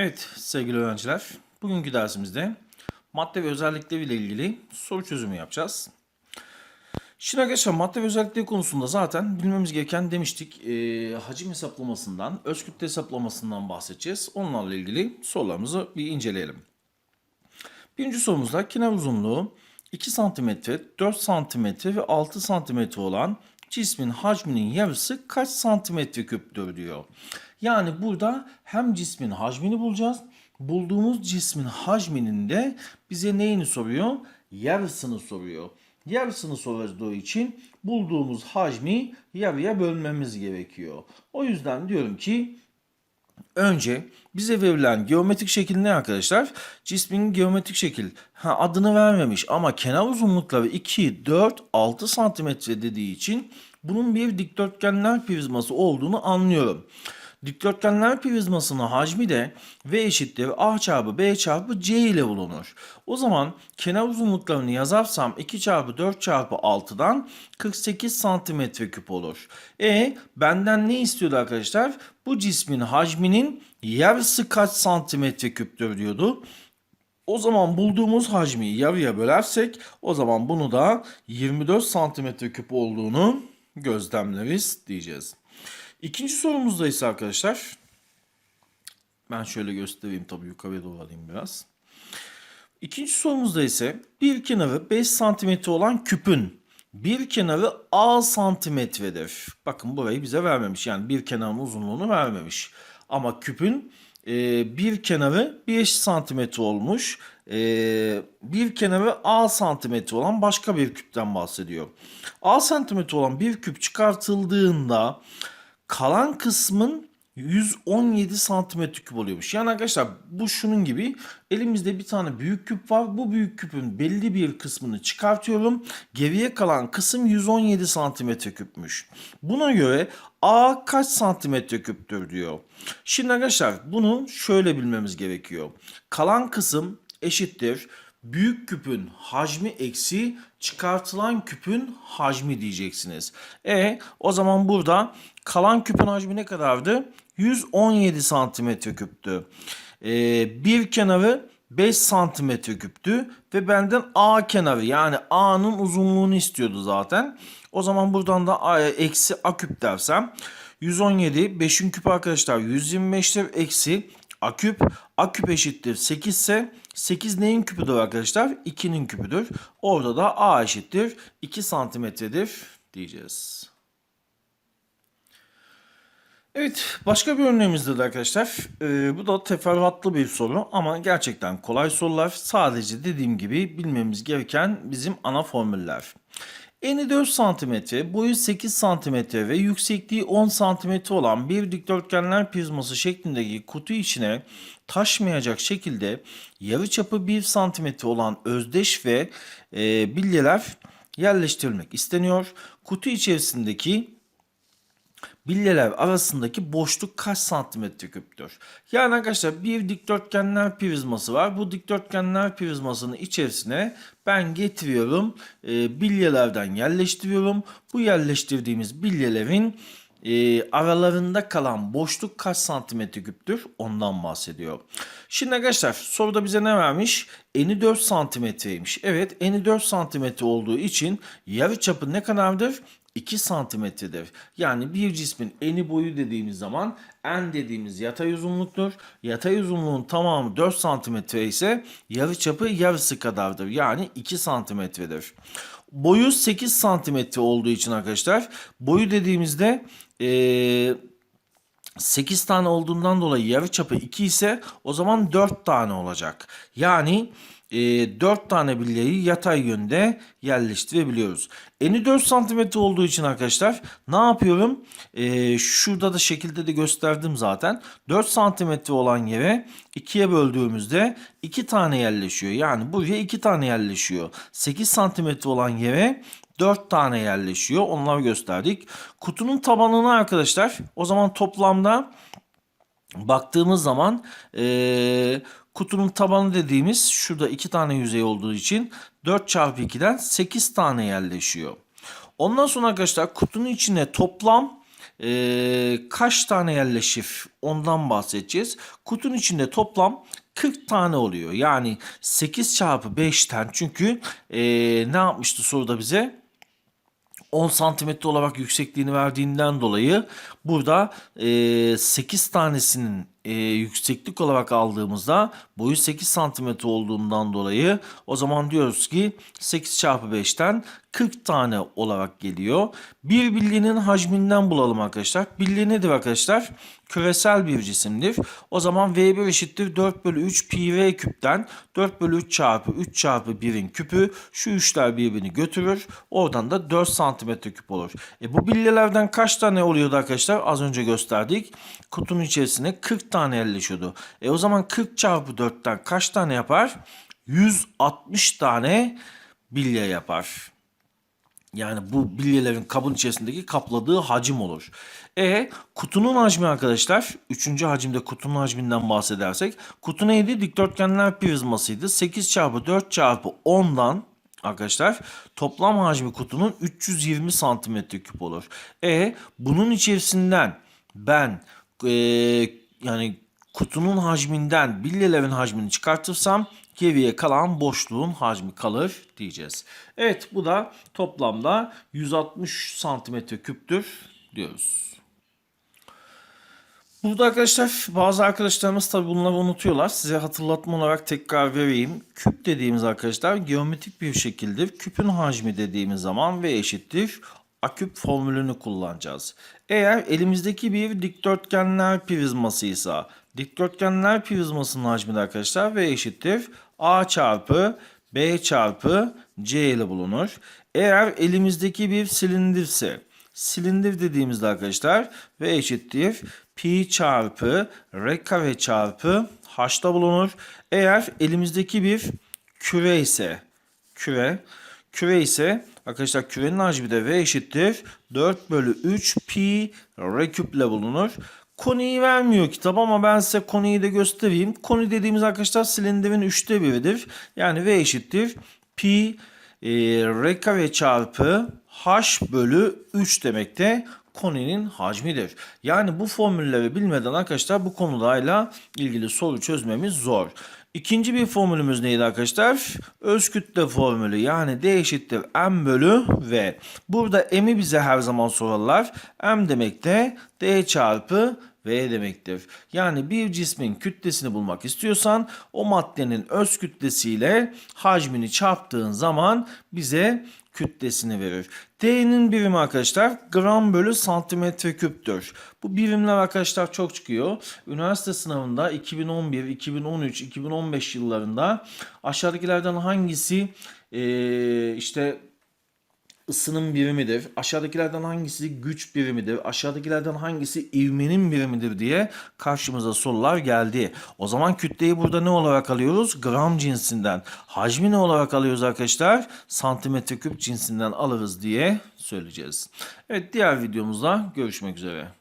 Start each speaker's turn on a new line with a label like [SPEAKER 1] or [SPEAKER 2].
[SPEAKER 1] Evet sevgili öğrenciler, bugünkü dersimizde madde ve özellikleri ile ilgili soru çözümü yapacağız. Şimdi arkadaşlar madde ve özellikleri konusunda zaten bilmemiz gereken demiştik e, hacim hesaplamasından, öz kütle hesaplamasından bahsedeceğiz. Onlarla ilgili sorularımızı bir inceleyelim. Birinci sorumuzda kenar uzunluğu 2 cm, 4 cm ve 6 cm olan cismin hacminin yarısı kaç santimetre küptür diyor. Yani burada hem cismin hacmini bulacağız. Bulduğumuz cismin hacminin de bize neyini soruyor? Yarısını soruyor. Yarısını sorduğu için bulduğumuz hacmi yarıya bölmemiz gerekiyor. O yüzden diyorum ki Önce bize verilen geometrik şekil ne arkadaşlar? Cismin geometrik şekil. Ha, adını vermemiş ama kenar uzunlukları 2, 4, 6 santimetre dediği için bunun bir dikdörtgenler prizması olduğunu anlıyorum. Dikdörtgenler prizmasının hacmi de V eşittir A çarpı B çarpı C ile bulunur. O zaman kenar uzunluklarını yazarsam 2 çarpı 4 çarpı 6'dan 48 santimetre küp olur. E benden ne istiyordu arkadaşlar? Bu cismin hacminin yarısı kaç santimetre küptür diyordu. O zaman bulduğumuz hacmi yarıya bölersek o zaman bunu da 24 santimetre küp olduğunu gözlemleriz diyeceğiz. İkinci sorumuzda ise arkadaşlar ben şöyle göstereyim tabii yukarıya doğru alayım biraz. İkinci sorumuzda ise bir kenarı 5 santimetre olan küpün bir kenarı A santimetredir. Bakın burayı bize vermemiş. Yani bir kenarın uzunluğunu vermemiş. Ama küpün e, bir kenarı 5 santimetre olmuş. E, bir kenarı A santimetre olan başka bir küpten bahsediyor. A santimetre olan bir küp çıkartıldığında kalan kısmın 117 santimetre küp oluyormuş. Yani arkadaşlar bu şunun gibi elimizde bir tane büyük küp var. Bu büyük küpün belli bir kısmını çıkartıyorum. Geriye kalan kısım 117 santimetre küpmüş. Buna göre A kaç santimetre küptür diyor. Şimdi arkadaşlar bunu şöyle bilmemiz gerekiyor. Kalan kısım eşittir büyük küpün hacmi eksi çıkartılan küpün hacmi diyeceksiniz. E o zaman burada kalan küpün hacmi ne kadardı? 117 santimetre küptü. E, bir kenarı 5 santimetre küptü ve benden A kenarı yani A'nın uzunluğunu istiyordu zaten. O zaman buradan da A, eksi A küp dersem 117 5'in küpü arkadaşlar 125'tir eksi A küp A küp eşittir 8 ise 8 neyin küpüdür arkadaşlar? 2'nin küpüdür. Orada da A eşittir 2 santimetredir diyeceğiz. Evet başka bir örneğimizde de arkadaşlar e, bu da teferruatlı bir soru ama gerçekten kolay sorular sadece dediğim gibi bilmemiz gereken bizim ana formüller. Eni 4 cm, boyu 8 cm ve yüksekliği 10 cm olan bir dikdörtgenler prizması şeklindeki kutu içine taşmayacak şekilde yarıçapı 1 cm olan özdeş ve e, bilyeler yerleştirilmek isteniyor. Kutu içerisindeki bilyeler arasındaki boşluk kaç santimetre küptür? Yani arkadaşlar bir dikdörtgenler prizması var. Bu dikdörtgenler prizmasının içerisine ben getiriyorum e, bilyelerden yerleştiriyorum. Bu yerleştirdiğimiz bilyelerin e, aralarında kalan boşluk kaç santimetre küptür ondan bahsediyor. Şimdi arkadaşlar soruda bize ne vermiş? Eni 4 santimetreymiş. Evet eni 4 santimetre olduğu için yarı çapı ne kadardır? 2 santimetredir. Yani bir cismin eni boyu dediğimiz zaman en dediğimiz yatay uzunluktur. Yatay uzunluğun tamamı 4 santimetre ise yarıçapı yarısı kadardır. Yani 2 santimetredir. Boyu 8 santimetre olduğu için arkadaşlar boyu dediğimizde ee, 8 tane olduğundan dolayı yarıçapı 2 ise o zaman 4 tane olacak. Yani e, 4 tane bilyeyi yatay yönde yerleştirebiliyoruz. Eni 4 santimetre olduğu için arkadaşlar ne yapıyorum? E, şurada da şekilde de gösterdim zaten. 4 santimetre olan yere 2'ye böldüğümüzde 2 tane yerleşiyor. Yani buraya 2 tane yerleşiyor. 8 santimetre olan yere 4 tane yerleşiyor. Onları gösterdik. Kutunun tabanına arkadaşlar o zaman toplamda baktığımız zaman ee, kutunun tabanı dediğimiz şurada 2 tane yüzey olduğu için 4 çarpı 2'den 8 tane yerleşiyor. Ondan sonra arkadaşlar kutunun içine toplam e, kaç tane yerleşir ondan bahsedeceğiz. Kutunun içinde toplam 40 tane oluyor. Yani 8 çarpı 5'ten çünkü e, ne yapmıştı soruda bize? 10 santimetre olarak yüksekliğini verdiğinden dolayı burada e, 8 tanesinin e, yükseklik olarak aldığımızda boyu 8 santimetre olduğundan dolayı o zaman diyoruz ki 8 çarpı 5'ten 40 tane olarak geliyor. Bir bilyenin hacminden bulalım arkadaşlar. Bilye nedir arkadaşlar? Küresel bir cisimdir. O zaman V1 eşittir 4 bölü 3 pi r küpten 4 bölü 3 çarpı 3 çarpı 1'in küpü şu üçler birbirini götürür. Oradan da 4 santimetre küp olur. E bu bilyelerden kaç tane oluyordu arkadaşlar? Az önce gösterdik. Kutunun içerisine 40 tane yerleşiyordu. E o zaman 40 çarpı 4'ten kaç tane yapar? 160 tane bilye yapar. Yani bu bilyelerin kabın içerisindeki kapladığı hacim olur. E kutunun hacmi arkadaşlar. Üçüncü hacimde kutunun hacminden bahsedersek. Kutu neydi? Dikdörtgenler prizmasıydı. 8 çarpı 4 çarpı 10'dan arkadaşlar toplam hacmi kutunun 320 santimetre küp olur. E bunun içerisinden ben e, yani kutunun hacminden bilyelerin hacmini çıkartırsam geriye kalan boşluğun hacmi kalır diyeceğiz. Evet bu da toplamda 160 santimetre küptür diyoruz. Burada arkadaşlar bazı arkadaşlarımız tabi bunları unutuyorlar. Size hatırlatma olarak tekrar vereyim. Küp dediğimiz arkadaşlar geometrik bir şekildir. Küpün hacmi dediğimiz zaman V eşittir. Aküp formülünü kullanacağız. Eğer elimizdeki bir dikdörtgenler prizmasıysa dikdörtgenler prizmasının hacmi de arkadaşlar V eşittir. A çarpı B çarpı C ile bulunur. Eğer elimizdeki bir silindirse silindir dediğimizde arkadaşlar V eşittir pi çarpı r kare çarpı h'ta bulunur. Eğer elimizdeki bir küre ise küre küre ise arkadaşlar kürenin hacmi de v eşittir 4 bölü 3 pi r küple bulunur. Koniyi vermiyor kitap ama ben size koniyi de göstereyim. Koni dediğimiz arkadaşlar silindirin üçte biridir. Yani v eşittir pi e, r kare çarpı h bölü 3 demekte koninin hacmidir. Yani bu formülleri bilmeden arkadaşlar bu konudayla ilgili soru çözmemiz zor. İkinci bir formülümüz neydi arkadaşlar? Öz kütle formülü yani D eşittir M bölü V. Burada M'i bize her zaman sorarlar. M demek de D çarpı V demektir. Yani bir cismin kütlesini bulmak istiyorsan o maddenin öz kütlesiyle hacmini çarptığın zaman bize kütlesini verir. T'nin birimi arkadaşlar gram bölü santimetre küptür. Bu birimler arkadaşlar çok çıkıyor. Üniversite sınavında 2011, 2013, 2015 yıllarında aşağıdakilerden hangisi ee, işte ısının birimidir? Aşağıdakilerden hangisi güç birimidir? Aşağıdakilerden hangisi ivmenin birimidir diye karşımıza sorular geldi. O zaman kütleyi burada ne olarak alıyoruz? Gram cinsinden. Hacmi ne olarak alıyoruz arkadaşlar? Santimetre küp cinsinden alırız diye söyleyeceğiz. Evet diğer videomuzda görüşmek üzere.